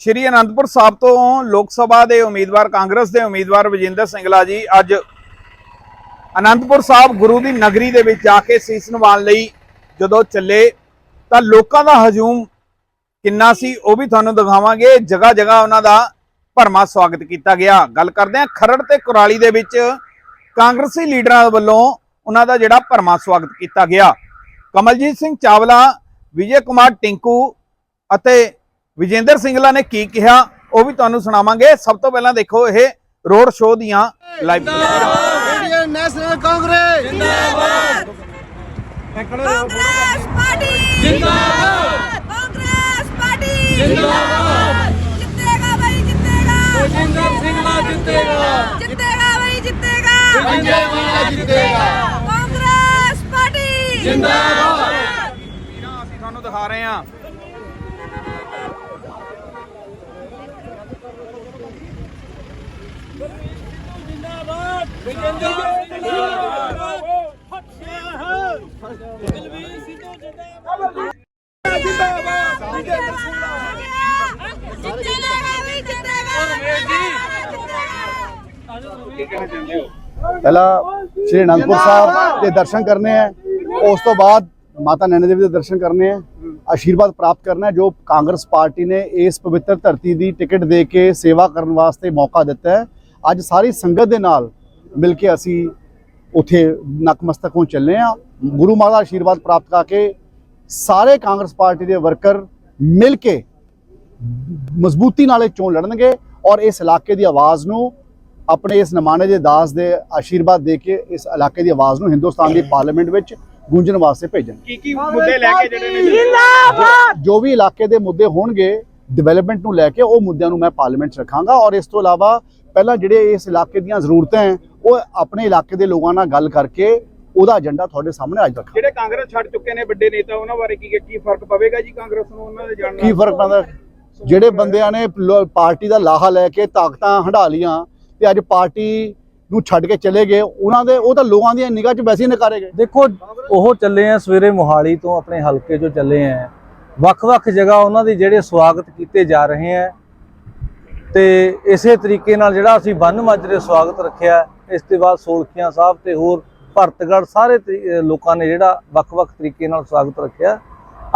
ਸ਼੍ਰੀ ਅਨੰਦਪੁਰ ਸਾਹਿਬ ਤੋਂ ਲੋਕ ਸਭਾ ਦੇ ਉਮੀਦਵਾਰ, ਕਾਂਗਰਸ ਦੇ ਉਮੀਦਵਾਰ ਵਿਜੇਂਦਰ ਸਿੰਗਲਾ ਜੀ ਅੱਜ ਅਨੰਦਪੁਰ ਸਾਹਿਬ ਗੁਰੂ ਦੀ ਨਗਰੀ ਦੇ ਵਿੱਚ ਜਾ ਕੇ ਸੀਸ ਨਿਵਾਉਣ ਲਈ ਜਦੋਂ ਚੱਲੇ, ਤਾਂ ਲੋਕਾਂ ਦਾ ਹਜੂਮ ਕਿੰਨਾ ਸੀ ਉਹ ਵੀ ਤੁਹਾਨੂੰ ਦਿਖਾਵਾਂਗੇ। ਜਗ੍ਹਾ ਜਗ੍ਹਾ ਉਹਨਾਂ ਦਾ ਭਰਮਾ ਸਵਾਗਤ ਕੀਤਾ ਗਿਆ। ਗੱਲ ਕਰਦੇ ਹਾਂ ਖਰੜ ਤੇ ਕੁਰਾਲੀ ਦੇ ਵਿੱਚ ਕਾਂਗਰਸੀ ਲੀਡਰਾਂ ਵੱਲੋਂ ਉਹਨਾਂ ਦਾ ਜਿਹੜਾ ਭਰਮਾ ਸਵਾਗਤ ਕੀਤਾ ਗਿਆ। ਕਮਲਜੀਤ ਸਿੰਘ ਚਾਵਲਾ, ਵਿਜੇ ਕੁਮਾਰ ਟਿੰਕੂ ਅਤੇ ਵਿਜੇਂਦਰ ਸਿੰਗਲਾ ਨੇ ਕੀ ਕਿਹਾ ਉਹ ਵੀ ਤੁਹਾਨੂੰ ਸੁਣਾਵਾਂਗੇ। ਸਭ ਤੋਂ ਪਹਿਲਾਂ ਦੇਖੋ ਇਹ ਰੋਡ ਸ਼ੋਅ ਦੀਆਂ ਲਾਈਵ ਇੰਡੀਅਨ ਨੈਸ਼ਨਲ ਕਾਂਗਰਸ ਜਿੰਦਾਬਾਦ! ਕਾਂਗਰਸ ਪਾਰਟੀ! ਜਿੰਦਾਬਾਦ! ਕਾਂਗਰਸ ਪਾਰਟੀ! ਜਿੰਦਾਬਾਦ! ਜਿੱਤੇਗਾ ਬਈ ਜਿੱਤੇਗਾ! ਸਿੰਘਲਾ ਜਿੱਤੇਗਾ! ਜਿੱਤੇਗਾ ਬਈ ਜਿੱਤੇਗਾ! ਵਾਲਾ ਜਿੱਤੇਗਾ! Congress party! ਜਿੰਦਾਬਾਦ! ਅਸੀਂ ਤੁਹਾਨੂੰ ਦਿਖਾ ਰਹੇ ਹਾਂ ਜਿੱਤੇਗਾ ਬਈ ਜਿੱਤੇਗਾ ਪਹਿਲਾਂ ਸ਼੍ਰੀ ਅਨੰਦਪੁਰ ਸਾਹਿਬ ਦੇ ਦਰਸ਼ਨ ਕਰਨੇ ਹੈ ਉਸ ਤੋਂ ਬਾਅਦ ਮਾਤਾ ਨੈਣਾ ਦੇਵੀ ਦੇ ਦਰਸ਼ਨ ਕਰਨੇ ਹੈ ਆਸ਼ੀਰਵਾਦ ਪ੍ਰਾਪਤ ਕਰਨਾ ਹੈ ਜੋ ਕਾਂਗਰਸ ਪਾਰਟੀ ਨੇ ਇਸ ਪਵਿੱਤਰ ਧਰਤੀ ਦੀ ਟਿਕਟ ਦੇ ਕੇ ਸੇਵਾ ਕਰਨ ਵਾਸਤੇ ਮੌਕਾ ਦਿੱਤਾ ਹੈ ਅੱਜ ਸਾਰੀ ਸੰਗਤ ਦੇ ਨਾਲ ਮਿਲ ਕੇ ਅਸੀਂ ਉਥੇ ਨਕਮਸਤਕ ਹੋ ਚੱਲੇ ਆ ਗੁਰੂ ਮਾਤਾ ਦਾ ਆਸ਼ੀਰਵਾਦ ਪ੍ਰਾਪਤ ਕਰਕੇ ਸਾਰੇ ਕਾਂਗਰਸ ਪਾਰਟੀ ਦੇ ਵਰਕਰ ਮਿਲ ਕੇ ਮਜ਼ਬੂਤੀ ਨਾਲ ਇਹ ਚੋਣ ਲੜਨਗੇ ਔਰ ਇਸ ਇਲਾਕੇ ਦੀ ਆਵਾਜ਼ ਨੂੰ ਆਪਣੇ ਇਸ ਨਮਾਨੇ ਦੇ ਦਾਸ ਦੇ ਆਸ਼ੀਰਵਾਦ ਦੇ ਕੇ ਇਸ ਇਲਾਕੇ ਦੀ ਆਵਾਜ਼ ਨੂੰ ਹਿੰਦੁਸਤਾਨ ਦੀ ਪਾਰਲੀਮੈਂਟ ਵਿੱਚ ਗੂੰਜਣ ਵਾਸਤੇ ਭੇਜਣ। ਕੀ ਕੀ ਮੁੱਦੇ ਲੈ ਕੇ ਜਿਹੜੇ ਨੇ? ਜੋ ਵੀ ਇਲਾਕੇ ਦੇ ਮੁੱਦੇ ਹੋਣਗੇ ਡਿਵੈਲਪਮੈਂਟ ਨੂੰ ਲੈ ਕੇ ਉਹ ਮੁੱਦਿਆਂ ਨੂੰ ਮੈਂ ਪਾਰਲੀਮੈਂਟ 'ਚ ਰੱਖਾਂਗਾ ਔਰ ਇਸ ਤੋਂ ਇਲਾਵਾ ਪਹਿਲਾਂ ਜਿਹੜੇ ਇਸ ਇਲਾਕੇ ਦੀਆਂ ਜ਼ਰੂਰਤਾਂ ਹੈ ਉਹ ਆਪਣੇ ਇਲਾਕੇ ਦੇ ਲੋਕਾਂ ਨਾਲ ਗੱਲ ਕਰਕੇ ਉਹਦਾ ਏਜੰਡਾ ਤੁਹਾਡੇ ਸਾਹਮਣੇ ਅੱਜ ਰੱਖਾਂ ਜਿਹੜੇ ਕਾਂਗਰਸ ਛੱਡ ਚੁੱਕੇ ਨੇ ਵੱਡੇ ਨੇਤਾ ਉਹਨਾਂ ਬਾਰੇ ਕੀ ਕੀ ਫ਼ਰਕ ਪਵੇਗਾ ਜੀ ਕਾਂਗਰਸ ਨੂੰ? ਉਹਨਾਂ ਦੇ ਜਾਣ ਕੀ ਫ਼ਰਕ ਪੈਂਦਾ? ਜਿਹੜੇ ਬੰਦਿਆਂ ਨੇ ਪਾਰਟੀ ਦਾ ਲਾਹਾ ਲੈ ਕੇ ਤਾਕਤਾਂ ਹੰਢਾ ਲੀਆਂ ਤੇ ਅੱਜ ਪਾਰਟੀ ਨੂੰ ਛੱਡ ਕੇ ਚਲੇ ਗਏ ਉਹਨਾਂ ਦੇ ਉਹ ਤਾਂ ਲੋਕਾਂ ਦੀਆਂ ਨਿਗਾਹ 'ਚ ਵੈਸੇ ਹੀ ਨਕਾਰੇ ਗਏ। ਦੇਖੋ ਉਹ ਚੱਲੇ ਆ ਸਵੇਰੇ ਮੋਹਾਲੀ ਤੋਂ ਆਪਣੇ ਹਲਕੇ ਚੋਂ ਚੱਲੇ ਆ। ਵੱਖ-ਵੱਖ ਜਗ੍ਹਾ ਉਹਨਾਂ ਦੇ ਜਿਹੜੇ ਸਵਾਗਤ ਕੀਤੇ ਜਾ ਰਹੇ ਆ। ਤੇ ਇਸੇ ਤਰੀਕੇ ਨਾਲ ਜਿਹੜਾ ਅਸੀਂ ਬੰਨ ਮਾਜਰੇ ਸਵਾਗਤ ਰੱਖਿਆ ਇਸ ਤੋਂ ਬਾਅਦ ਸੋਲਖੀਆਂ ਸਾਹਿਬ ਤੇ ਹੋਰ ਭਰਤਗੜ ਸਾਰੇ ਲੋਕਾਂ ਨੇ ਜਿਹੜਾ ਵੱਖ-ਵੱਖ ਤਰੀਕੇ ਨਾਲ ਸਵਾਗਤ ਰੱਖਿਆ।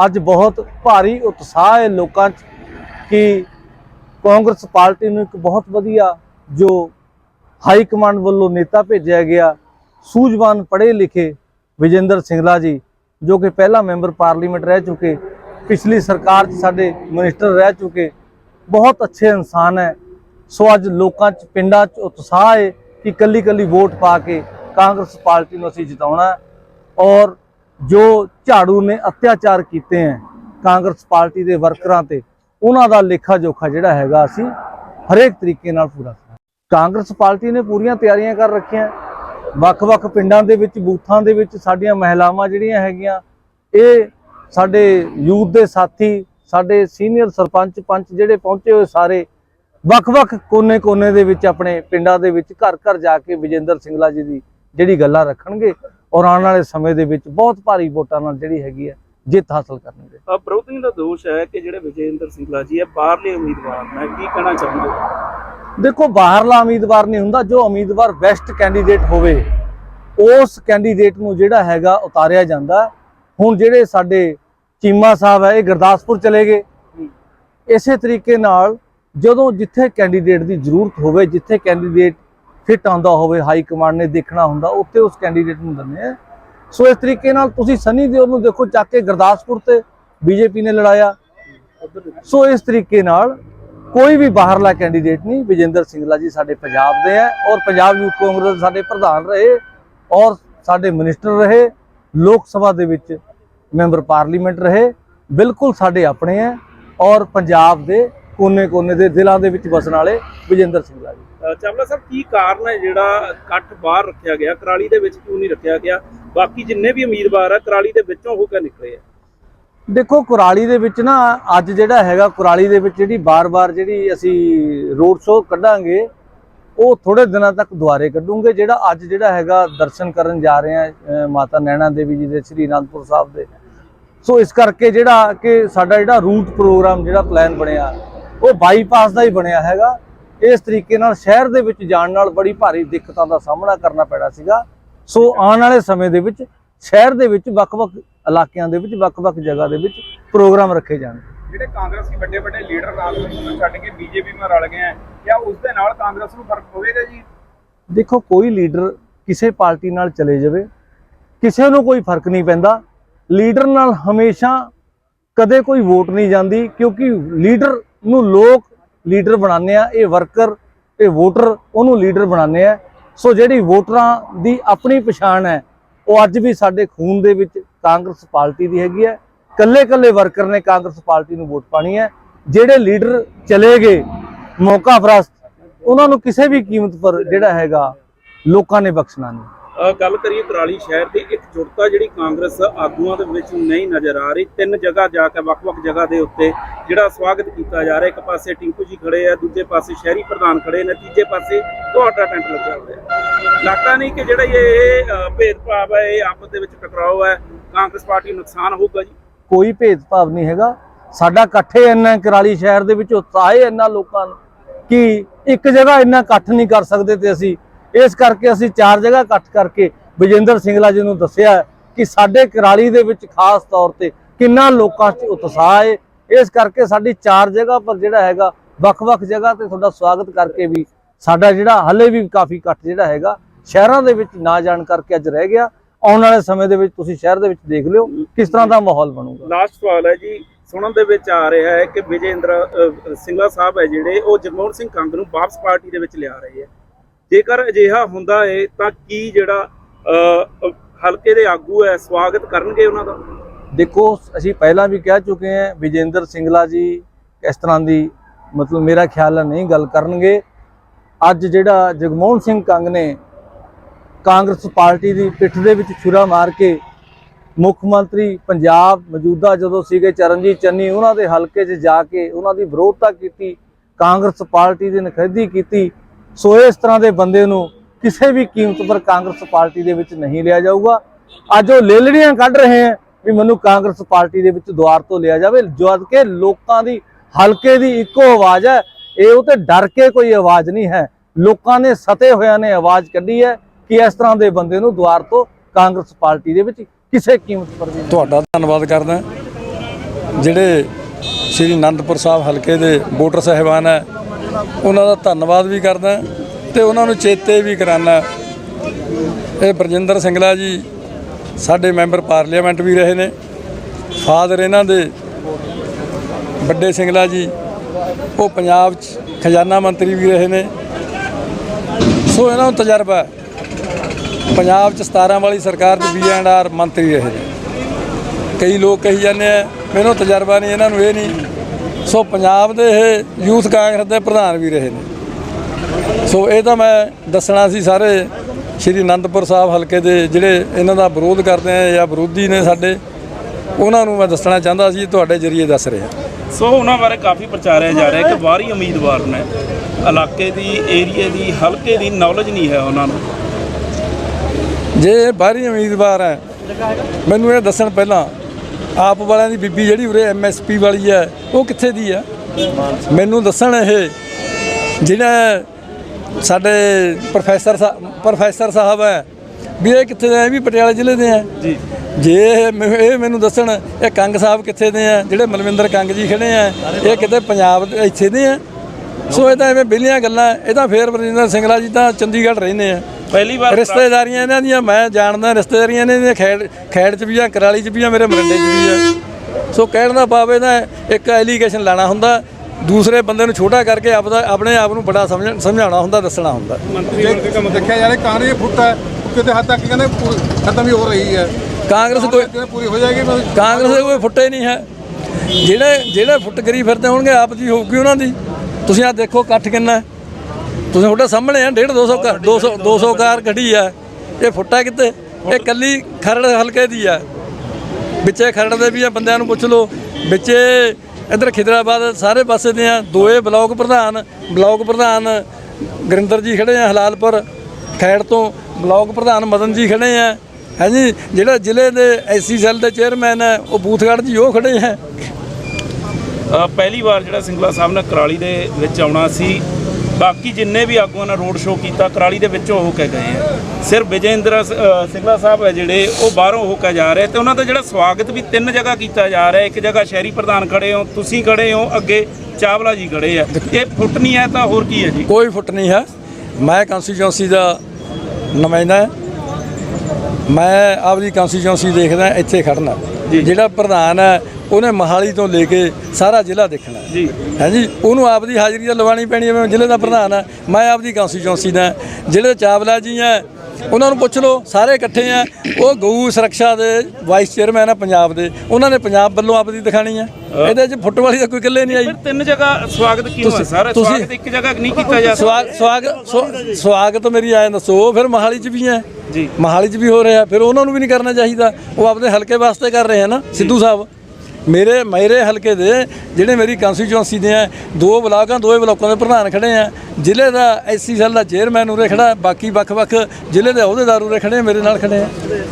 ਅੱਜ ਬਹੁਤ ਭਾਰੀ ਉਤਸ਼ਾਹ ਹੈ ਲੋਕਾਂ 'ਚ ਕਿ ਕਾਂਗਰਸ ਪਾਰਟੀ ਨੂੰ ਇੱਕ ਬਹੁਤ ਵਧੀਆ ਜੋ ਹਾਈ ਕਮਾਂਡ ਵੱਲੋਂ ਨੇਤਾ ਭੇਜਿਆ ਗਿਆ, ਸੂਝਵਾਨ ਪੜ੍ਹੇ ਲਿਖੇ ਵਿਜੇਂਦਰ ਸਿੰਗਲਾ ਜੀ, ਜੋ ਕਿ ਪਹਿਲਾ ਮੈਂਬਰ ਪਾਰਲੀਮੈਂਟ ਰਹਿ ਚੁੱਕੇ, ਪਿਛਲੀ ਸਰਕਾਰ 'ਚ ਸਾਡੇ ਮਿਨਿਸਟਰ ਰਹਿ ਚੁੱਕੇ, ਬਹੁਤ ਅੱਛੇ ਇਨਸਾਨ ਹੈ। ਸੋ ਅੱਜ ਲੋਕਾਂ 'ਚ, ਪਿੰਡਾਂ 'ਚ ਉਤਸ਼ਾਹ ਹੈ ਕਿ ਕੱਲੀ ਕੱਲੀ ਵੋਟ ਪਾ ਕੇ ਕਾਂਗਰਸ ਪਾਰਟੀ ਨੂੰ ਅਸੀਂ ਜਿਤਾਉਣਾ ਔਰ ਜੋ ਝਾੜੂ ਨੇ ਅਤਿਆਚਾਰ ਕੀਤੇ ਹੈ ਕਾਂਗਰਸ ਪਾਰਟੀ ਦੇ ਵਰਕਰਾਂ ਤੇ, ਉਹਨਾਂ ਦਾ ਲੇਖਾ ਜੋਖਾ ਜਿਹੜਾ ਹੈਗਾ ਅਸੀਂ ਹਰੇਕ ਤਰੀਕੇ ਨਾਲ ਪੂਰਾ ਕਰਾਂਗੇ। ਕਾਂਗਰਸ ਪਾਰਟੀ ਨੇ ਪੂਰੀਆਂ ਤਿਆਰੀਆਂ ਕਰ ਰੱਖੀਆਂ ਵੱਖ-ਵੱਖ ਪਿੰਡਾਂ ਦੇ ਵਿੱਚ, ਬੂਥਾਂ ਦੇ ਵਿੱਚ ਸਾਡੀਆਂ ਮਹਿਲਾਵਾਂ ਜਿਹੜੀਆਂ ਹੈਗੀਆਂ, ਇਹ ਸਾਡੇ ਯੂਥ ਦੇ ਸਾਥੀ, ਸਾਡੇ ਸੀਨੀਅਰ ਸਰਪੰਚ ਪੰਚ ਜਿਹੜੇ ਪਹੁੰਚੇ ਹੋਏ ਸਾਰੇ ਵੱਖ-ਵੱਖ ਕੋਨੇ-ਕੋਨੇ ਦੇ ਵਿੱਚ ਆਪਣੇ ਪਿੰਡਾਂ ਦੇ ਵਿੱਚ ਘਰ-ਘਰ ਜਾ ਕੇ ਵਿਜੇਂਦਰ ਸਿੰਗਲਾ ਜੀ ਦੀ ਜਿਹੜੀ ਗੱਲਾਂ ਰੱਖਣਗੇ ਔਰ ਆਉਣ ਵਾਲੇ ਸਮੇਂ ਦੇ ਵਿੱਚ ਬਹੁਤ ਭਾਰੀ ਵੋਟਾਂ ਨਾਲ ਜਿਹੜੀ ਹੈਗੀ ਹੈ ਜਿੱਤ ਹਾਸਲ ਕਰਨਗੇ। ਵਿਰੋਧੀਆਂ ਦਾ ਦੋਸ਼ ਹੈ ਕਿ ਜਿਹੜੇ ਵਿਜੇਂਦਰ ਸਿੰਗਲਾ ਜੀ ਹੈ ਬਾਹਰਲੇ ਉਮੀਦਵਾਰ ਨੇ ਕੀ ਕਹਿਣਾ ਚਾਹੁੰਦੇ ਦੇਖੋ ਬਾਹਰਲਾ ਉਮੀਦਵਾਰ ਨਹੀਂ ਹੁੰਦਾ ਜੋ ਉਮੀਦਵਾਰ ਬੈਸਟ ਕੈਂਡੀਡੇਟ ਹੋਵੇ ਉਸ ਕੈਂਡੀਡੇਟ ਨੂੰ ਜਿਹੜਾ ਹੈਗਾ ਉਤਾਰਿਆ ਜਾਂਦਾ। ਹੁਣ ਜਿਹੜੇ ਸਾਡੇ ਚੀਮਾ ਸਾਹਿਬ ਹੈ ਇਹ ਗੁਰਦਾਸਪੁਰ ਚਲੇ ਗਏ। ਇਸੇ ਤਰੀਕੇ ਨਾਲ ਜਦੋਂ ਜਿੱਥੇ ਕੈਂਡੀਡੇਟ ਦੀ ਜ਼ਰੂਰਤ ਹੋਵੇ, ਜਿੱਥੇ ਕੈਂਡੀਡੇਟ ਫਿੱਟ ਆਉਂਦਾ ਹੋਵੇ ਹਾਈ ਕਮਾਂਡ ਨੇ ਦੇਖਣਾ ਹੁੰਦਾ, ਉੱਥੇ ਉਸ ਕੈਂਡੀਡੇਟ ਨੂੰ ਦਿੰਦੇ ਆ ਸੋ ਇਸ ਤਰੀਕੇ ਨਾਲ ਤੁਸੀਂ ਸਨੀ ਦਿਓਲ ਨੂੰ ਦੇਖੋ, ਚੱਕ ਕੇ ਗੁਰਦਾਸਪੁਰ ਤੇ ਬੀਜੇਪੀ ਨੇ ਲੜਾਇਆ। ਸੋ ਇਸ ਤਰੀਕੇ ਨਾਲ ਕੋਈ ਵੀ ਬਾਹਰਲਾ ਕੈਂਡੀਡੇਟ ਨਹੀਂ, ਵਿਜੇਂਦਰ ਸਿੰਗਲਾ ਜੀ ਸਾਡੇ ਪੰਜਾਬ ਦੇ ਹੈ ਔਰ ਪੰਜਾਬ ਯੂਥ ਕਾਂਗਰਸ ਸਾਡੇ ਪ੍ਰਧਾਨ ਰਹੇ ਔਰ ਸਾਡੇ ਮਿਨਿਸਟਰ ਰਹੇ, ਲੋਕ ਸਭਾ ਦੇ ਵਿੱਚ ਮੈਂਬਰ ਪਾਰਲੀਮੈਂਟ ਰਹੇ, ਬਿਲਕੁਲ ਸਾਡੇ ਆਪਣੇ ਹੈ ਔਰ ਪੰਜਾਬ ਦੇ ਕੋਨੇ-ਕੋਨੇ ਦੇ ਦਿਲਾਂ ਦੇ ਵਿੱਚ ਵਸਣ ਵਾਲੇ ਵਿਜੇਂਦਰ ਸਿੰਗਲਾ ਜੀ। ਚਾਵਲਾ ਸਾਹਿਬ ਕੀ ਕਾਰਨ ਹੈ ਜਿਹੜਾ ਇਕੱਠ ਬਾਹਰ ਰੱਖਿਆ ਗਿਆ? ਕਰਾਲੀ ਦੇ ਵਿੱਚ ਕਿਉਂ ਨਹੀਂ ਰੱਖਿਆ ਗਿਆ? ਬਾਕੀ ਜਿੰਨੇ ਵੀ ਉਮੀਦਵਾਰ ਆ ਕਰਾਲੀ ਦੇ ਵਿੱਚੋਂ ਹੋ ਕੇ ਨਿਕਲੇ ਆ। ਦੇਖੋ ਕੁਰਾਲੀ ਦੇ ਵਿੱਚ ਨਾ ਅੱਜ ਜਿਹੜਾ ਹੈਗਾ ਕੁਰਾਲੀ ਦੇ ਵਿੱਚ ਜਿਹੜੀ ਬਾਰ-ਬਾਰ ਜਿਹੜੀ ਅਸੀਂ ਰੋਡ ਸ਼ੋਅ ਕੱਢਾਂਗੇ ਉਹ ਥੋੜੇ ਦਿਨਾਂ ਤੱਕ ਦੁਆਰੇ ਕੱਢੂਗੇ। ਜਿਹੜਾ ਅੱਜ ਜਿਹੜਾ ਹੈਗਾ ਦਰਸ਼ਨ ਕਰਨ ਜਾ ਰਹੇ ਆ ਮਾਤਾ ਨੈਣਾ ਦੇਵੀ ਜੀ ਦੇ ਸ੍ਰੀ ਅਨੰਦਪੁਰ ਸਾਹਿਬ ਦੇ। ਸੋ ਇਸ ਕਰਕੇ ਜਿਹੜਾ ਕਿ ਸਾਡਾ ਜਿਹੜਾ ਰੂਟ ਪ੍ਰੋਗਰਾਮ ਜਿਹੜਾ ਪਲਾਨ ਬਣਿਆ ਉਹ ਬਾਈਪਾਸ ਦਾ ਹੀ ਬਣਿਆ ਹੈਗਾ। ਇਸ ਤਰੀਕੇ ਨਾਲ ਸ਼ਹਿਰ ਦੇ ਵਿੱਚ ਜਾਣ ਨਾਲ ਬੜੀ ਭਾਰੀ ਦਿੱਕਤਾਂ ਦਾ ਸਾਹਮਣਾ ਕਰਨਾ ਪੈਣਾ ਸੀਗਾ। ਸੋ ਆਉਣ ਵਾਲੇ ਸਮੇਂ ਦੇ ਵਿੱਚ ਸ਼ਹਿਰ ਦੇ ਵਿੱਚ ਵੱਖ-ਵੱਖ ਇਲਾਕਿਆਂ ਦੇ ਵਿੱਚ ਵੱਖ-ਵੱਖ ਜਗ੍ਹਾ ਦੇ ਵਿੱਚ ਪ੍ਰੋਗਰਾਮ ਰੱਖੇ ਜਾਣਗੇ ਜਿਹੜੇ ਕਾਂਗਰਸੀ ਵੱਡੇ ਵੱਡੇ ਲੀਡਰ ਕਾਂਗਰਸ ਨੂੰ ਛੱਡ ਕੇ ਬੀਜੇਪੀ में ਰਲ ਗਏ ਆ ਕਿਆ ਉਸ ਦੇ ਨਾਲ ਕਾਂਗਰਸ ਨੂੰ ਫ਼ਰਕ ਪਵੇਗਾ ਜੀ? ਦੇਖੋ ਕੋਈ ਲੀਡਰ ਕਿਸੇ ਪਾਰਟੀ ਨਾਲ ਚਲੇ ਜਾਵੇ ਕਿਸੇ ਨੂੰ ਕੋਈ ਫ਼ਰਕ ਨਹੀਂ ਪੈਂਦਾ। ਲੀਡਰ ਨਾਲ ਹਮੇਸ਼ਾ ਕਦੇ ਕੋਈ ਵੋਟ ਨਹੀਂ ਜਾਂਦੀ ਕਿਉਂਕਿ ਲੀਡਰ ਨੂੰ ਲੋਕ ਲੀਡਰ ਬਣਾਉਂਦੇ ਆ, ਇਹ ਵਰਕਰ, ਇਹ ਵੋਟਰ, ਉਹਨੂੰ ਲੀਡਰ ਬਣਾਉਂਦੇ ਆ। ਸੋ ਜਿਹੜੀ ਵੋਟਰਾਂ ਦੀ ਆਪਣੀ ਪਛਾਣ ਹੈ, ਉਹ ਅੱਜ ਵੀ ਸਾਡੇ ਖੂਨ ਦੇ ਵਿੱਚ ਕਾਂਗਰਸ ਪਾਰਟੀ ਦੀ ਹੈਗੀ ਹੈ। ਕੱਲੇ ਕੱਲੇ ਵਰਕਰ ਨੇ ਕਾਂਗਰਸ ਪਾਰਟੀ ਨੂੰ ਵੋਟ ਪਾਣੀ ਹੈ। ਜਿਹੜੇ ਲੀਡਰ ਚਲੇ ਗਏ, ਮੌਕਾ ਫਰਸਤ ਉਹਨਾਂ ਨੂੰ ਕਿਸੇ ਵੀ ਕੀਮਤ ਪਰ ਜਿਹੜਾ ਹੈਗਾ, ਲੋਕਾਂ ਨੇ ਬਖਸ਼ਣਾ ਨਹੀਂ। ਗੱਲ ਕਰੀਏ ਕਰਾਲੀ ਸ਼ਹਿਰ ਦੀ, ਇੱਕ ਜੁੜਤਾ ਜਿਹੜੀ ਕਾਂਗਰਸ ਆਗੂਆਂ ਦੇ ਵਿੱਚ ਨਹੀਂ ਨਜ਼ਰ ਆ ਰਹੀ। ਤਿੰਨ ਜਗ੍ਹਾ ਜਾ ਕੇ, ਵੱਖ-ਵੱਖ ਜਗ੍ਹਾ ਦੇ ਉੱਤੇ ਜਿਹੜਾ ਸਵਾਗਤ ਕੀਤਾ ਜਾ ਰਿਹਾ। ਇੱਕ ਪਾਸੇ ਟਿੰਕੂ ਜੀ ਖੜੇ ਆ, ਦੂਜੇ ਪਾਸੇ ਸ਼ਹਿਰੀ ਪ੍ਰਧਾਨ ਖੜੇ ਨੇ, ਤੀਜੇ ਪਾਸੇ ਤੁਹਾਡਾ ਟੈਂਟ ਲੱਗਿਆ ਹੋਇਆ ਲੱਗਦਾ ਨਹੀਂ ਕਿ ਜਿਹੜਾ ਇਹ ਭੇਦਭਾਵ ਹੈ, ਇਹ ਆਪਸ ਦੇ ਵਿੱਚ ਟਕਰਾਓ ਹੈ, ਕਾਂਗਰਸ ਪਾਰਟੀ ਨੁਕਸਾਨ ਹੋਊਗਾ ਜੀ? ਕੋਈ ਭੇਦਭਾਵ ਨਹੀਂ ਹੈਗਾ। ਸਾਡਾ ਇਕੱਠੇ ਇੰਨਾ ਕਰਾਲੀ ਸ਼ਹਿਰ ਦੇ ਵਿੱਚ ਉਤਸ਼ਾਹ ਹੈ ਇੰਨਾ ਲੋਕਾਂ ਨੂੰ ਕਿ ਇੱਕ ਜਗ੍ਹਾ ਇੰਨਾ ਇਕੱਠ ਨਹੀਂ ਕਰ ਸਕਦੇ ਤੇ ਅਸੀਂ ਇਸ ਕਰਕੇ ਅਸੀਂ ਚਾਰ ਜਗ੍ਹਾ ਇਕੱਠ ਕਰਕੇ ਵਿਜੇਂਦਰ ਸਿੰਗਲਾ ਜੀ ਨੂੰ ਦੱਸਿਆ ਕਿ ਸਾਡੇ ਕਰਾਲੀ ਦੇ ਵਿੱਚ ਖਾਸ ਤੌਰ ਤੇ ਕਿੰਨਾ ਲੋਕਾਂ 'ਚ ਉਤਸ਼ਾਹ ਹੈ। ਇਸ ਕਰਕੇ ਸਾਡੀ ਚਾਰ ਜਗ੍ਹਾ ਪਰ ਜਿਹੜਾ ਹੈਗਾ ਵੱਖ-ਵੱਖ ਜਗ੍ਹਾ ਤੇ ਤੁਹਾਡਾ ਸਵਾਗਤ ਕਰਕੇ ਵੀ ਸਾਡਾ ਜਿਹੜਾ ਹਲੇ ਵੀ ਕਾਫੀ ਇਕੱਠ ਜਿਹੜਾ ਹੈਗਾ ਸ਼ਹਿਰਾਂ ਦੇ ਵਿੱਚ ਨਾ ਜਾਣ ਕਰਕੇ ਅੱਜ ਰਹਿ ਗਿਆ। ਆਉਣ ਵਾਲੇ ਸਮੇਂ ਦੇ ਵਿੱਚ ਤੁਸੀਂ ਸ਼ਹਿਰ ਦੇ ਵਿੱਚ ਦੇਖ ਲਿਓ ਕਿਸ ਤਰ੍ਹਾਂ ਦਾ ਮਾਹੌਲ ਬਣੂਗਾ। ਲਾਸਟ ਸਵਾਲ ਹੈ ਜੀ ਸੁਣਨ ਦੇ ਵਿੱਚ ਆ ਰਿਹਾ ਹੈ ਕਿ ਵਿਜੇਂਦਰ ਅ, ਸਿੰਗਲਾ ਸਾਹਿਬ ਹੈ ਜਿਹੜੇ ਉਹ ਜਗਮੋਹਨ ਸਿੰਘ ਕੰਗ ਨੂੰ ਵਾਪਸ ਪਾਰਟੀ ਦੇ ਵਿੱਚ ਲਿਆ ਰਹੇ ਹੈ। ਜੇਕਰ ਅਜਿਹਾ ਹੁੰਦਾ ਹੈ ਤਾਂ ਕੀ ਜਿਹੜਾ ਹਲਕੇ ਦੇ ਆਗੂ ਹੈ ਸਵਾਗਤ ਕਰਨਗੇ ਉਹਨਾਂ ਦਾ? ਦੇਖੋ, ਅਸੀਂ ਪਹਿਲਾਂ ਵੀ ਕਹਿ ਚੁੱਕੇ ਹਾਂ ਵਿਜੇਂਦਰ ਸਿੰਗਲਾ ਜੀ ਇਸ ਤਰ੍ਹਾਂ ਦੀ ਮਤਲਬ ਮੇਰਾ ਖਿਆਲ ਹੈ ਨਹੀਂ ਗੱਲ ਕਰਨਗੇ। ਅੱਜ ਜਿਹੜਾ ਜਗਮੋਹਨ ਸਿੰਘ ਕੰਗ ਨੇ ਕਾਂਗਰਸ ਪਾਰਟੀ ਦੀ ਪਿੱਠ ਦੇ ਵਿੱਚ ਛੁਰਾ ਮਾਰ ਕੇ ਮੁੱਖ ਮੰਤਰੀ ਪੰਜਾਬ ਮੌਜੂਦਾ ਜਦੋਂ ਸੀਗੇ ਚਰਨਜੀਤ ਚੰਨੀ, ਉਹਨਾਂ ਦੇ ਹਲਕੇ 'ਚ ਜਾ ਕੇ ਉਹਨਾਂ ਦੀ ਵਿਰੋਧਤਾ ਕੀਤੀ, ਕਾਂਗਰਸ ਪਾਰਟੀ ਦੀ ਨਖੇਦੀ ਕੀਤੀ ਸੋ ਇਸ ਤਰ੍ਹਾਂ ਦੇ ਬੰਦੇ ਨੂੰ ਕਿਸੇ ਵੀ ਕੀਮਤ ਪਰ ਕਾਂਗਰਸ ਪਾਰਟੀ ਦੇ ਵਿੱਚ ਨਹੀਂ ਲਿਆ ਜਾਊਗਾ। ਅੱਜ ਉਹ ਲੇਲੜੀਆਂ ਕੱਢ ਰਹੇ ਹੈ ਵੀ ਮੈਨੂੰ ਕਾਂਗਰਸ ਪਾਰਟੀ ਦੇ ਵਿੱਚ ਦੁਆਰ ਤੋਂ ਲਿਆ ਜਾਵੇ, ਜਦ ਕਿ ਲੋਕਾਂ ਦੀ ਹਲਕੇ ਦੀ ਇੱਕੋ ਆਵਾਜ਼ ਹੈ। ਇਹ ਉਹ ਤੇ ਡਰ ਕੇ ਕੋਈ ਆਵਾਜ਼ ਨਹੀਂ ਹੈ। ਲੋਕਾਂ ਨੇ ਸਤੇ ਹੋਇਆਂ ਨੇ ਆਵਾਜ਼ ਕੱਢੀ ਹੈ ਕਿ ਇਸ ਤਰ੍ਹਾਂ ਦੇ ਬੰਦੇ ਨੂੰ ਦੁਆਰ ਤੋਂ ਕਾਂਗਰਸ ਪਾਰਟੀ ਦੇ ਵਿੱਚ ਕਿਸੇ ਕੀਮਤ ਪਰ ਵੀ ਤੁਹਾਡਾ ਧੰਨਵਾਦ ਕਰਦਾ। ਜਿਹੜੇ ਸ੍ਰੀ ਅਨੰਦਪੁਰ ਸਾਹਿਬ ਹਲਕੇ ਦੇ ਵੋਟਰ ਸਹਿਬਾਨ ਹੈ ਉਹਨਾਂ ਦਾ ਧੰਨਵਾਦ ਵੀ ਕਰਦਾ ਤੇ ਉਹਨਾਂ ਨੂੰ ਚੇਤੇ ਵੀ ਕਰਾਨਾ ਇਹ ਬਰਜਿੰਦਰ ਸਿੰਗਲਾ ਜੀ ਸਾਡੇ ਮੈਂਬਰ ਪਾਰਲੀਮੈਂਟ ਵੀ ਰਹੇ ਨੇ। ਫਾਦਰ ਇਹਨਾਂ ਦੇ ਵੱਡੇ ਸਿੰਗਲਾ ਜੀ, ਉਹ ਪੰਜਾਬ 'ਚ ਖਜ਼ਾਨਾ ਮੰਤਰੀ ਵੀ ਰਹੇ ਨੇ। ਸੋ ਇਹਨਾਂ ਨੂੰ ਤਜਰਬਾ ਪੰਜਾਬ 'ਚ 17 ਵਾਲੀ ਸਰਕਾਰ 'ਚ ਬੀ ਐਂਡ ਆਰ ਮੰਤਰੀ ਰਹੇ ਨੇ। ਕਈ ਲੋਕ ਕਹੀ ਜਾਂਦੇ ਆ, ਮੈਨੂੰ ਤਜਰਬਾ ਨਹੀਂ, ਇਹਨਾਂ ਨੂੰ ਇਹ ਨਹੀਂ ਸੋ ਪੰਜਾਬ ਦੇ ਇਹ ਯੂਥ ਕਾਂਗਰਸ ਦੇ ਪ੍ਰਧਾਨ ਵੀ ਰਹੇ ਨੇ। ਸੋ ਇਹ ਤਾਂ ਮੈਂ ਦੱਸਣਾ ਸੀ ਸਾਰੇ ਸ਼੍ਰੀ ਅਨੰਦਪੁਰ ਸਾਹਿਬ ਹਲਕੇ ਦੇ ਜਿਹੜੇ ਇਹਨਾਂ ਦਾ ਵਿਰੋਧ ਕਰਦੇ ਆ ਜਾਂ ਵਿਰੋਧੀ ਨੇ ਸਾਡੇ ਉਹਨਾਂ ਨੂੰ ਮੈਂ ਦੱਸਣਾ ਚਾਹੁੰਦਾ ਸੀ ਤੁਹਾਡੇ ਜਰੀਏ ਦੱਸ ਰਿਹਾ। ਸੋ ਉਹਨਾਂ ਬਾਰੇ ਕਾਫੀ ਪ੍ਰਚਾਰਿਆ ਜਾ ਰਿਹਾ ਕਿ ਬਾਹਰੀ ਉਮੀਦਵਾਰ ਨੇ ਇਲਾਕੇ ਦੀ ਏਰੀਏ ਦੀ ਹਲਕੇ ਦੀ ਨੌਲੇਜ ਨਹੀਂ ਹੈ ਉਹਨਾਂ ਨੂੰ। ਜੇ ਇਹ ਬਾਹਰੀ ਉਮੀਦਵਾਰ ਹੈ ਮੈਨੂੰ ਇਹ ਦੱਸਣ ਪਹਿਲਾਂ ਆਪ ਵਾਲਿਆਂ ਦੀ ਬੀਬੀ ਜਿਹੜੀ ਉਰੇ ਐਮਐਸਪੀ ਵਾਲੀ ਹੈ ਉਹ ਕਿੱਥੇ ਦੀ ਹੈ? ਮੈਨੂੰ ਦੱਸਣ ਇਹ ਜਿਹੜਾ ਸਾਡੇ ਪ੍ਰੋਫੈਸਰ ਪ੍ਰੋਫੈਸਰ ਸਾਹਿਬ ਹੈ ਵੀ ਇਹ ਕਿੱਥੇ ਦੇ ਆ? ਵੀ ਪਟਿਆਲਾ ਜ਼ਿਲ੍ਹੇ ਦੇ ਆ। ਜੀ। ਜੇ ਇਹ ਮੈਨੂੰ ਦੱਸਣ ਇਹ ਕੰਗ ਸਾਹਿਬ ਕਿੱਥੇ ਦੇ ਆ? ਜਿਹੜੇ ਮਲਵਿੰਦਰ ਕੰਗ ਜੀ ਖੜੇ ਆ ਇਹ ਕਿਤੇ ਪੰਜਾਬ ਦੇ ਇੱਥੇ ਦੇ ਆ? ਸੋ ਇਹ ਤਾਂ ਐਵੇਂ ਬਿਲੀਆਂ ਗੱਲਾਂ ਇਹ ਤਾਂ ਫੇਰ ਬਰਿੰਦਰ ਸਿੰਘਲਾ ਜੀ ਤਾਂ ਚੰਡੀਗੜ੍ਹ ਰਹਿੰਦੇ ਆ। ਪਹਿਲੀ ਵਾਰ ਰਿਸ਼ਤੇਦਾਰੀਆਂ ਇਹਨਾਂ ਦੀਆਂ ਮੈਂ ਜਾਣਦਾ ਰਿਸ਼ਤੇਦਾਰੀਆਂ ਇਹਨਾਂ ਦੀਆਂ ਖੈੜ ਖੈੜ ਚ ਵੀ ਆ ਕਰਾਲੀ ਚ ਵੀ ਆ ਮੇਰੇ ਮਰੰਡੇ ਚ ਵੀ ਆ। ਸੋ ਕਹਿਣ ਦਾ ਭਾਵ ਇਹਦਾ ਇੱਕ ਐਲੀਗੇਸ਼ਨ ਲਾਣਾ ਹੁੰਦਾ ਦੂਸਰੇ ਬੰਦੇ ਨੂੰ ਛੋਟਾ ਕਰਕੇ ਆਪਦਾ ਆਪਣੇ ਆਪ ਨੂੰ ਬੜਾ ਸਮਝ ਸਮਝਾਉਣਾ ਹੁੰਦਾ ਦੱਸਣਾ ਹੁੰਦਾ। ਮੰਤਰੀ ਕੇ ਕੰਮ ਦੇਖਿਆ ਜਾ ਰਿਹਾ ਕਾਂਗਰਸ ਫੁੱਟ ਹੈ ਕਿਤੇ ਹੱਦ ਤੱਕ ਕਹਿੰਦੇ ਖਤਮ ਹੀ ਹੋ ਰਹੀ ਹੈ। ਕਾਂਗਰਸ ਕੋਈ ਪੂਰੀ ਹੋ ਜਾਏਗੀ ਕਾਂਗਰਸ ਦੇ ਕੋਈ ਫੁੱਟੇ ਨਹੀਂ ਹੈ। ਜਿਹੜੇ ਜਿਹੜੇ ਫੁੱਟ ਕਰੀ ਫਿਰਦੇ ਹੋਣਗੇ ਆਪ ਦੀ ਹੋਊਗੀ ਉਹਨਾਂ ਦੀ। ਤੁਸੀਂ ਆ ਦੇਖੋ ਇਕੱਠ ਕਿੰਨਾ ਹੈ। ਤੁਸੀਂ ਤੁਹਾਡੇ ਸਾਹਮਣੇ ਆ 1.5 200 ਕਾਰ 200 200 ਕਾਰ ਕੱਢੀ ਆ। ਇਹ ਫੁੱਟਾ ਕਿਤੇ ਇਹ ਕੱਲੀ ਖਰੜ ਹਲਕੇ ਦੀ ਆ। ਵਿੱਚੇ ਖਰੜ ਦੇ ਵੀ ਆ ਬੰਦਿਆਂ ਨੂੰ ਪੁੱਛ ਲਓ। ਵਿੱਚੇ ਇਧਰ ਖਿਦਰਾਬਾਦ ਸਾਰੇ ਪਾਸੇ ਦੇ ਆ ਦੋਏ ਬਲਾਕ ਪ੍ਰਧਾਨ ਬਲਾਕ ਪ੍ਰਧਾਨ ਗੁਰਿੰਦਰ ਜੀ ਖੜੇ ਆ ਹਲਾਲਪੁਰ ਖੈੜ ਤੋਂ ਬਲਾਕ ਪ੍ਰਧਾਨ ਮਦਨ ਜੀ ਖੜੇ ਆ। ਹਾਂਜੀ ਜਿਹੜਾ ਜ਼ਿਲ੍ਹੇ ਦੇ ਐਸੀ ਸੈੱਲ ਦੇ ਚੇਅਰਮੈਨ ਹੈ ਉਹ ਬੂਥਗੜ੍ਹ ਜੀ ਉਹ ਖੜੇ ਆ। ਅ, ਪਹਿਲੀ ਵਾਰ ਜਿਹੜਾ ਸਿੰਗਲਾ ਸਾਹਿਬ ਨੇ ਕਰਾਲੀ ਦੇ ਵਿੱਚ ਆਉਣਾ ਸੀ। ਬਾਕੀ ਜਿੰਨੇ ਵੀ ਆਗੂਆਂ ਨੇ ਰੋਡ ਸ਼ੋਅ ਕੀਤਾ ਕਰਾਲੀ ਦੇ ਵਿੱਚੋਂ ਹੋ ਕੇ ਗਏ ਆ। ਸਿਰਫ ਵਿਜੇਂਦਰ ਅ, ਸਿੰਗਲਾ ਸਾਹਿਬ ਹੈ ਜਿਹੜੇ ਉਹ ਬਾਹਰੋਂ ਹੋ ਕੇ ਜਾ ਰਹੇ ਤੇ ਉਹਨਾਂ ਦਾ ਜਿਹੜਾ ਸਵਾਗਤ ਵੀ ਤਿੰਨ ਜਗ੍ਹਾ ਕੀਤਾ ਜਾ ਰਿਹਾ। ਇੱਕ ਜਗ੍ਹਾ ਸ਼ਹਿਰੀ ਪ੍ਰਧਾਨ ਖੜੇ ਹੋ ਤੁਸੀਂ ਖੜੇ ਹੋ ਅੱਗੇ ਚਾਵਲਾ ਜੀ ਖੜੇ ਆ। ਇਹ ਫੁੱਟ ਨਹੀਂ ਹੈ ਤਾਂ ਹੋਰ ਕੀ ਹੈ ਜੀ? ਕੋਈ ਫੁੱਟ ਨਹੀਂ ਹੈ। ਮੈਂ ਕੰਸਟੀਚੁਐਂਸੀ ਦਾ ਨੁਮਾਇੰਦਾ ਮੈਂ ਆਪਦੀ ਕੰਸਟੀਚੁਐਂਸੀ ਦੇਖਦਾ ਇੱਥੇ ਖੜਨਾ ਜਿਹੜਾ ਪ੍ਰਧਾਨ ਹੈ ਉਹਨੇ ਮਹਾਲੀ ਤੋਂ ਲੈ ਕੇ ਸਾਰਾ ਜ਼ਿਲ੍ਹਾ ਦੇਖਣਾ ਜੀ। ਹਾਂਜੀ ਉਹਨੂੰ ਆਪਦੀ ਹਾਜ਼ਰੀ ਤਾਂ ਲਵਾਉਣੀ ਪੈਣੀ ਹੈ ਮੈਂ ਜ਼ਿਲ੍ਹੇ ਦਾ ਪ੍ਰਧਾਨ ਹਾਂ ਮੈਂ ਆਪਦੀ ਕੰਸਟੀਚੁਐਂਸੀ ਦਾ ਜਿਹੜੇ ਚਾਵਲਾ ਜੀ ਹੈ ਉਹਨਾਂ ਨੂੰ ਪੁੱਛ ਲਓ ਸਾਰੇ ਇਕੱਠੇ ਆ। ਉਹ ਗਊ ਸੁਰੱਖਿਆ ਦੇ ਵਾਈਸ ਚੇਅਰਮੈਨ ਆ ਪੰਜਾਬ ਦੇ। ਉਹਨਾਂ ਨੇ ਪੰਜਾਬ ਵੱਲੋਂ ਆਪਦੀ ਦਿਖਾਣੀ ਹੈ। ਇਹਦੇ 'ਚ ਫੁੱਟ ਵਾਲੀ ਤਾਂ ਕੋਈ ਇਕੱਲੇ ਨਹੀਂ ਆਈ। ਤਿੰਨ ਜਗ੍ਹਾ ਸਵਾਗਤ ਕਿਉਂ ਹੈ ਸਰ ਸਵਾਗਤ ਇੱਕ ਜਗ੍ਹਾ ਨਹੀਂ ਕੀਤਾ ਜਾ ਸਵਾਗਤ ਸਵਾ- ਸਵਾਗਤ ਮੇਰੀ ਆਏ ਦੱਸੋ ਫਿਰ ਮਹਾਲੀ 'ਚ ਵੀ ਹੈ। ਜੀ। ਮਹਾਲੀ 'ਚ ਵੀ ਹੋ ਰਿਹਾ ਫਿਰ ਉਹਨਾਂ ਨੂੰ ਵੀ ਨਹੀਂ ਕਰਨਾ ਚਾਹੀਦਾ। ਉਹ ਆਪਦੇ ਹਲਕੇ ਵਾਸਤੇ ਕਰ ਰਹੇ ਆ ਨਾ ਸਿੱਧੂ ਸਾਹਿਬ। ਮੇਰੇ ਮੇਰੇ ਹਲਕੇ ਦੇ ਜਿਹੜੇ ਮੇਰੀ ਕੰਸਟੀਚੁਐਂਸੀ ਦੇ ਆ ਦੋ ਬਲਾਕਾਂ ਦੋਏ ਬਲਾਕਾਂ ਦੇ ਪ੍ਰਧਾਨ ਖੜੇ ਆ। ਜ਼ਿਲ੍ਹੇ ਦਾ ਐਸਸੀ ਸੈੱਲ ਦਾ ਚੇਅਰਮੈਨ ਉਰੇ ਖੜਾ ਬਾਕੀ ਵੱਖ-ਵੱਖ ਜ਼ਿਲ੍ਹੇ ਦੇ ਅਹੁਦੇਦਾਰ ਉਰੇ ਖੜੇ ਮੇਰੇ ਨਾਲ ਖੜੇ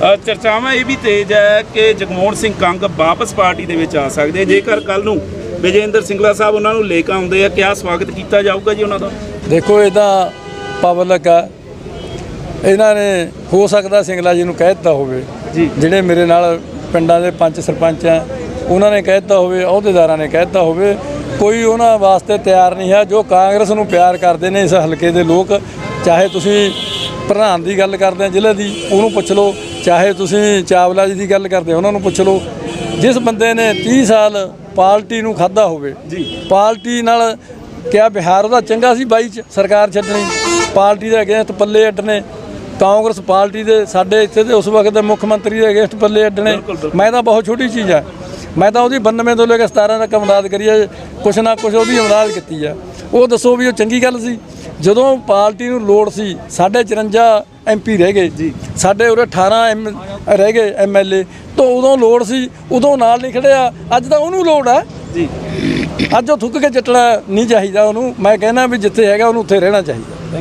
ਆ। ਚਰਚਾਵਾਂ ਇਹ ਵੀ ਤੇਜ਼ ਹੈ ਕਿ ਜਗਮੋਹਨ ਸਿੰਘ ਕੰਗ ਵਾਪਸ ਪਾਰਟੀ ਦੇ ਵਿੱਚ ਆ ਸਕਦੇ। ਜੇਕਰ ਕੱਲ ਨੂੰ ਵਿਜੇਂਦਰ ਸਿੰਗਲਾ ਸਾਹਿਬ ਉਹਨਾਂ ਨੂੰ ਲੈ ਕੇ ਆਉਂਦੇ ਆ ਕਿਆ ਸਵਾਗਤ ਕੀਤਾ ਜਾਊਗਾ ਜੀ ਉਹਨਾਂ ਦਾ? ਦੇਖੋ ਇਹ ਤਾਂ ਪਬਲਿਕ ਆ। ਇਹਨਾਂ ਨੇ ਹੋ ਸਕਦਾ ਸਿੰਗਲਾ ਜੀ ਨੂੰ ਕਹਿ ਦਿੱਤਾ ਹੋਵੇ। ਜਿਹੜੇ ਮੇਰੇ ਨਾਲ ਪਿੰਡਾਂ ਦੇ ਪੰਚ ਸਰਪੰਚ ਆ ਉਹਨਾਂ ਨੇ ਕਹਿ ਦਿੱਤਾ ਹੋਵੇ ਅਹੁਦੇਦਾਰਾਂ ਨੇ ਕਹਿ ਦਿੱਤਾ ਹੋਵੇ ਕੋਈ ਉਹਨਾਂ ਵਾਸਤੇ ਤਿਆਰ ਨਹੀਂ ਹੈ ਜੋ ਕਾਂਗਰਸ ਨੂੰ ਪਿਆਰ ਕਰਦੇ ਨੇ ਇਸ ਹਲਕੇ ਦੇ ਲੋਕ ਚਾਹੇ ਤੁਸੀਂ ਪ੍ਰਧਾਨ ਦੀ ਗੱਲ ਕਰਦੇ ਆ ਜ਼ਿਲ੍ਹੇ ਦੀ ਉਹਨੂੰ ਪੁੱਛ ਲਓ ਚਾਹੇ ਤੁਸੀਂ ਚਾਵਲਾ ਜੀ ਦੀ ਗੱਲ ਕਰਦੇ ਉਹਨਾਂ ਨੂੰ ਪੁੱਛ ਲਓ। ਜਿਸ ਬੰਦੇ ਨੇ 30 ਸਾਲ ਪਾਰਟੀ ਨੂੰ ਖਾਦਾ ਹੋਵੇ ਜੀ। ਪਾਰਟੀ ਨਾਲ ਕਿਆ ਬਿਹਾਰ ਉਹਦਾ ਚੰਗਾ ਸੀ ਬਾਈ ਚ ਸਰਕਾਰ ਛੱਡਣੀ ਪਾਰਟੀ ਦੇ ਅਗੇਂਸਟ ਪੱਲੇ ਅੱਡਣੇ ਕਾਂਗਰਸ ਪਾਰਟੀ ਦੇ ਸਾਡੇ ਇੱਥੇ ਦੇ ਉਸ ਵਕਤ ਦੇ ਮੁੱਖ ਮੰਤਰੀ ਦੇ ਅਗੇਂਸਟ ਪੱਲੇ ਅੱਡਣੇ ਮੈਂ ਤਾਂ ਬਹੁਤ ਛੋਟੀ ਚੀਜ਼ ਆ। ਮੈਂ ਤਾਂ ਉਹਦੀ 92 ਤੋਂ ਲੈ ਕੇ 17 ਤੱਕ ਇਮਦਾਦ ਕਰੀ ਹੈ ਕੁਛ ਨਾ ਕੁਛ ਉਹਦੀ ਇਮਦਾਦ ਕੀਤੀ ਆ। ਉਹ ਦੱਸੋ ਵੀ ਉਹ ਚੰਗੀ ਗੱਲ ਸੀ? ਜਦੋਂ ਪਾਰਟੀ ਨੂੰ ਲੋੜ ਸੀ ਸਾਡੇ 54 ਐਮਪੀ ਰਹਿ ਗਏ। ਜੀ। ਸਾਡੇ ਉਰੇ 18 ਐਮ ਰਹਿ ਗਏ ਐਮਐਲਏ ਤੋਂ ਉਦੋਂ ਲੋੜ ਸੀ ਉਦੋਂ ਨਾਲ ਨਹੀਂ ਖੜਿਆ। ਅੱਜ ਤਾਂ ਉਹਨੂੰ ਲੋੜ ਆ। ਜੀ। ਅੱਜ ਉਹ ਥੁੱਕ ਕੇ ਚੱਟਣਾ ਨਹੀਂ ਚਾਹੀਦਾ ਉਹਨੂੰ। ਮੈਂ ਕਹਿੰਦਾ ਵੀ ਜਿੱਥੇ ਹੈਗਾ ਉਹਨੂੰ ਉੱਥੇ ਰਹਿਣਾ ਚਾਹੀਦਾ।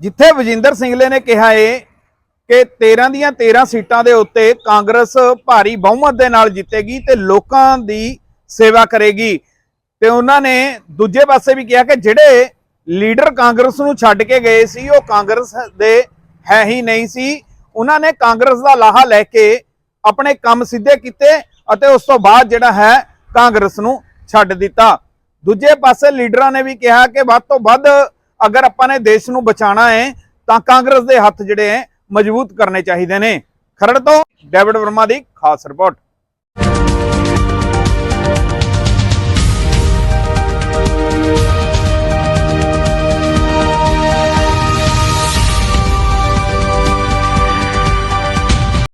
ਜਿੱਥੇ ਵਜਿੰਦਰ ਸਿੰਘਲੇ ਨੇ ਕਿਹਾ ਏ ਕਿ 13 ਦੀਆਂ 13 ਸੀਟਾਂ ਦੇ ਉੱਤੇ ਕਾਂਗਰਸ ਭਾਰੀ ਬਹੁਮਤ ਦੇ ਨਾਲ ਜਿੱਤੇਗੀ ਤੇ ਲੋਕਾਂ ਦੀ ਸੇਵਾ ਕਰੇਗੀ। ਤੇ ਉਹਨਾਂ ਨੇ ਦੂਜੇ ਪਾਸੇ ਵੀ ਕਿਹਾ ਕਿ ਜਿਹੜੇ ਲੀਡਰ ਕਾਂਗਰਸ ਨੂੰ ਛੱਡ ਕੇ ਗਏ ਸੀ, ਉਹ ਕਾਂਗਰਸ ਦੇ ਹੈ ਹੀ ਨਹੀਂ ਸੀ। ਉਹਨਾਂ ਨੇ ਕਾਂਗਰਸ ਦਾ ਲਾਹਾ ਲੈ ਕੇ ਆਪਣੇ ਕੰਮ ਸਿੱਧੇ ਕੀਤੇ ਅਤੇ ਉਸ ਤੋਂ ਬਾਅਦ ਜਿਹੜਾ ਹੈ ਕਾਂਗਰਸ ਨੂੰ ਛੱਡ ਦਿੱਤਾ। ਦੂਜੇ ਪਾਸੇ ਲੀਡਰਾਂ ਨੇ ਵੀ ਕਿਹਾ ਕਿ ਵੱਧ ਤੋਂ ਵੱਧ ਅਗਰ ਆਪਾਂ ਨੇ ਦੇਸ਼ ਨੂੰ ਬਚਾਉਣਾ ਹੈ, ਤਾਂ ਕਾਂਗਰਸ ਦੇ ਹੱਥ ਜਿਹੜੇ ਹੈ ਮਜ਼ਬੂਤ ਕਰਨੇ ਚਾਹੀਦੇ ਨੇ। ਖਰੜ ਤੋਂ ਡੇਵਿਡ ਵਰਮਾ ਦੀ ਖਾਸ ਰਿਪੋਰਟ।